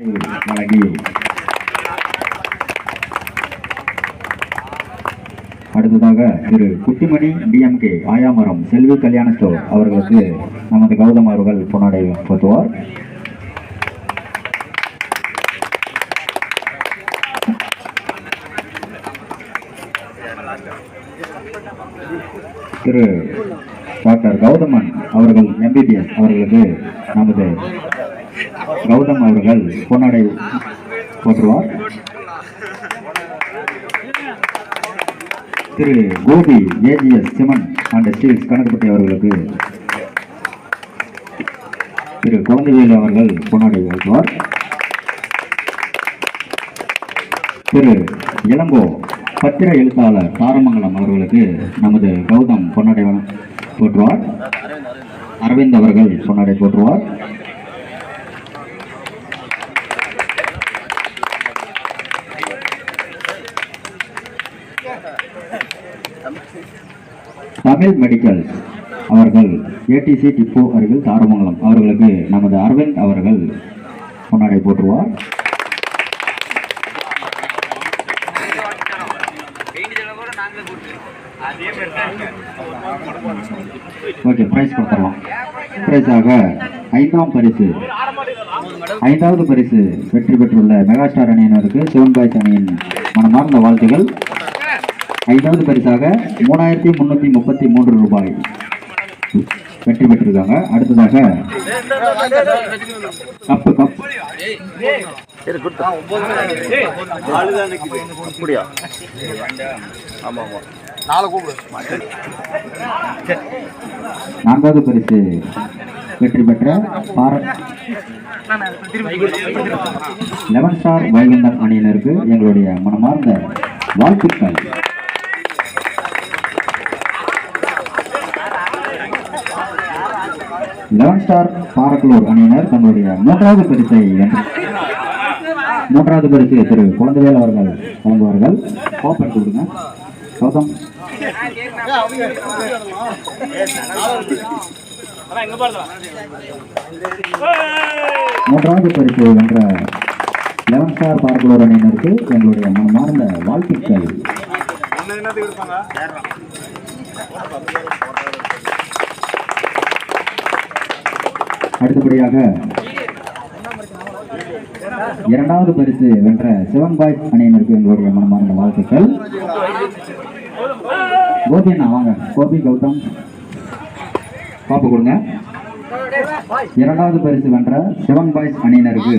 வழங்கி அடுத்ததாக திரு குட்டிமணி டிஎம்கே ஆயாமரம் செல்வி கல்யாண ஸ்டோர் அவர்களுக்கு நமது கௌதம் அவர்கள் பொன்னாடை போத்துவார். திரு டாக்டர் கௌதமன் அவர்கள் எம்பிபிஎஸ் அவர்களுக்கு நமது கௌதம் அவர்கள் பொன்னடை போற்றுவார். திரு Gopi AGS cement and steels Kanakkupatti அவர்களுக்கு திரு குழந்தைவேலு அவர்கள் பொன்னாடை வழங்குவார் திரு இளங்கோ பத்திர எழுத்தாளர் தாரமங்கலம் அவர்களுக்கு நமது கௌதம் பொன்னாடை போற்றுவார். அரவிந்த் அவர்கள் பொன்னாடை போற்றுவார். தமிழ் மெடிக்கல் அவர்கள் ஏடிசி டிப்போ அருகில் தாரமங்கலம் அவர்களுக்கு நமது அரவிந்த் அவர்கள் கொண்டாடை போற்றுவார். ஓகே பிரைஸ் கொடுத்துடலாம். பிரைஸாக ஐந்தாம் பரிசு ஐந்தாவது பரிசு வெற்றி பெற்றுள்ள மெகாஸ்டார் அணியினருக்கு சிவன் பாய்ஸ் அணியின் மனமார்ந்த வாழ்த்துகள். ஐந்தாவது பரிசாக மூணாயிரத்தி முன்னூத்தி முப்பத்தி மூன்று ரூபாய் வெற்றி பெற்றிருக்காங்க. அடுத்ததாக கப்பு கப். அப்படியா நான்காவது பரிசு வெற்றி பெற்ற லெவன் ஸ்டார் வைகுந்தம் அணியினருக்கு எங்களுடைய மனமார்ந்த வாழ்த்துக்கள். லெவன் ஸ்டார் பாரக்லூர் அணியினர் தங்களுடைய மூன்றாவது பரிசை மூன்றாவது பரிசு திரு குழந்தைவேல் அவர்கள் வழங்குவார்கள். கோப் எடுத்து விடுங்க கௌதம். மூன்றாவது பரிசு வென்ற லெவன் ஸ்டார் பார்க்கலூர் அணியினருக்கு எங்களுடைய மனமார்ந்த வாழ்த்துக்கள். அடுத்தபடியாக இரண்டாவது பரிசு வென்ற சிவன் பாய்ஸ் அணியினருக்கு எங்களுடைய மனமார்ந்த வாழ்த்துக்கள். கோபி அண்ணா வாங்க. கோபி கௌதம். பாப்பு கொடுங்க. இரண்டாவது பரிசு வென்ற சிவன் பாய்ஸ் அணியினருக்கு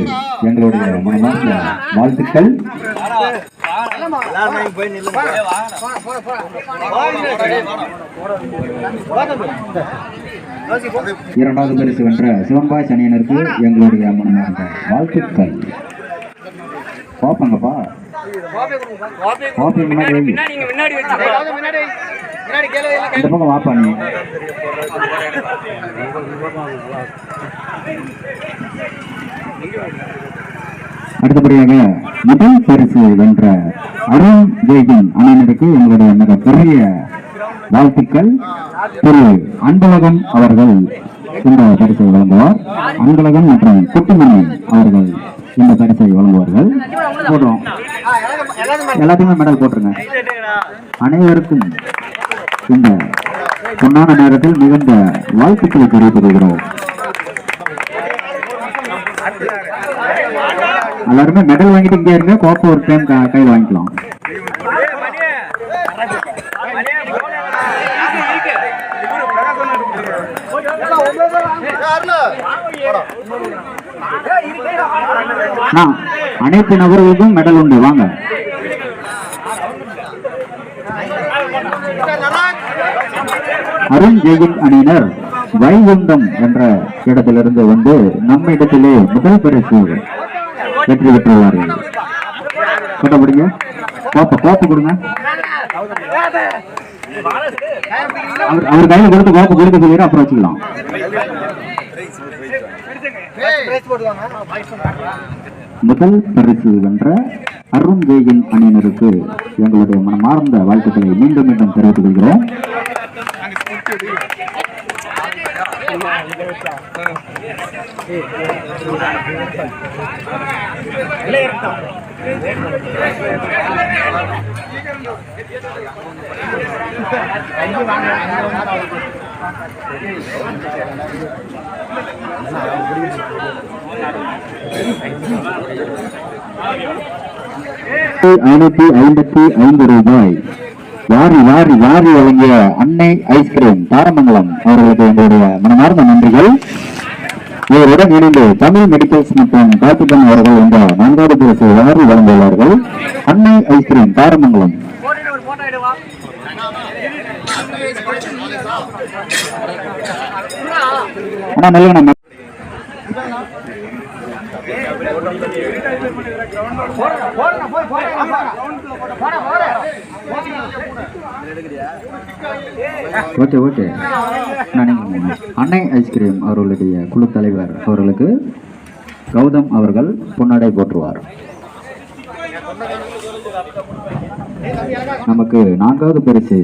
எங்களுடைய மனமார்ந்த வாழ்த்துக்கள். இரண்டாவது பரிசு வென்ற சிவன் சனியனருக்கு எங்களுடைய மனமார்ந்த வாழ்த்துக்கள். பாப்பாங்கப்பா. பாப்பி முன்னாடி. இந்த பக்கம் வாப்பா நீ. அடுத்தபடியாக முதல் பரிசு வென்ற அருண் ஜெய்கின் அண்ணனருக்கு எங்களுடைய மிகப்பெரிய வாழ்த்துக்கள். திரு அன்பழகன் அவர்கள் இந்த பரிசை வழங்குவார். அன்பழகன் மற்றும் குட்டுமணி அவர்கள் இந்த பரிசை வழங்குவார்கள். போடுறோம். எல்லாத்தையுமே மெடல் போட்டுருங்க. அனைவருக்கும் இந்த பொன்னான நேரத்தில் மிகுந்த வாழ்த்துக்களை தெரிவித்துக் கொள்கிறோம் எல்லாருமே மெடல் வாங்கிட்டு இங்கே இருங்க. கோப்பை ஒரு டைம் கையில் வாங்கிக்கலாம். அனைத்து நபர்களுக்கும் மெடல் உண்டு வாங்க. அருண் ஜெயின் அணியினர் வைகுண்டம் என்ற இடத்திலிருந்து வந்து நம்ம இடத்திலே முதல் பரிசு வெற்றி பெற்றுள்ளார்கள். கொட்ட முடியுங்க கோப்பை கோப்பை கொடுங்க. அவர் அவர் கையில கொடுத்து கோப்பு கொடுக்க சொல்லிடுற அப்புறம் வச்சுக்கலாம். முதல் பரிசு வென்ற அருண் ஜெயின் அணியினருக்கு எங்களுடைய மனமார்ந்த வாழ்த்துக்களை மீண்டும் மீண்டும் தெரிவித்துக் கொள்கிறோம். ஐநூத்தி ஐம்பத்தி ஐந்து ரூபாய். வாரி வாரி வாரி வழங்கிய அன்னை ஐஸ்கிரீம் தாரமங்கலம் அவர்களுக்கு எங்களுடைய மனமார்ந்த நன்றிகள். இவருடன் இணைந்து தமிழ் மெடிக்கல்ஸ் மற்றும் கார்த்திகன் அவர்கள் என்ற நான்காவது பரிசு வாரி வழங்கியுள்ளார்கள். அன்னை ஐஸ்கிரீம் தாரமங்கலம். அண்ணா நல்ல ஓகே ஓகே. நினைக்கிறேன் அன்னை ஐஸ்கிரீம் அவர்களுடைய குழு தலைவர் அவர்களுக்கு கௌதம் அவர்கள் பொன்னடை போற்றுவார். நமக்கு நான்காவது பரிசு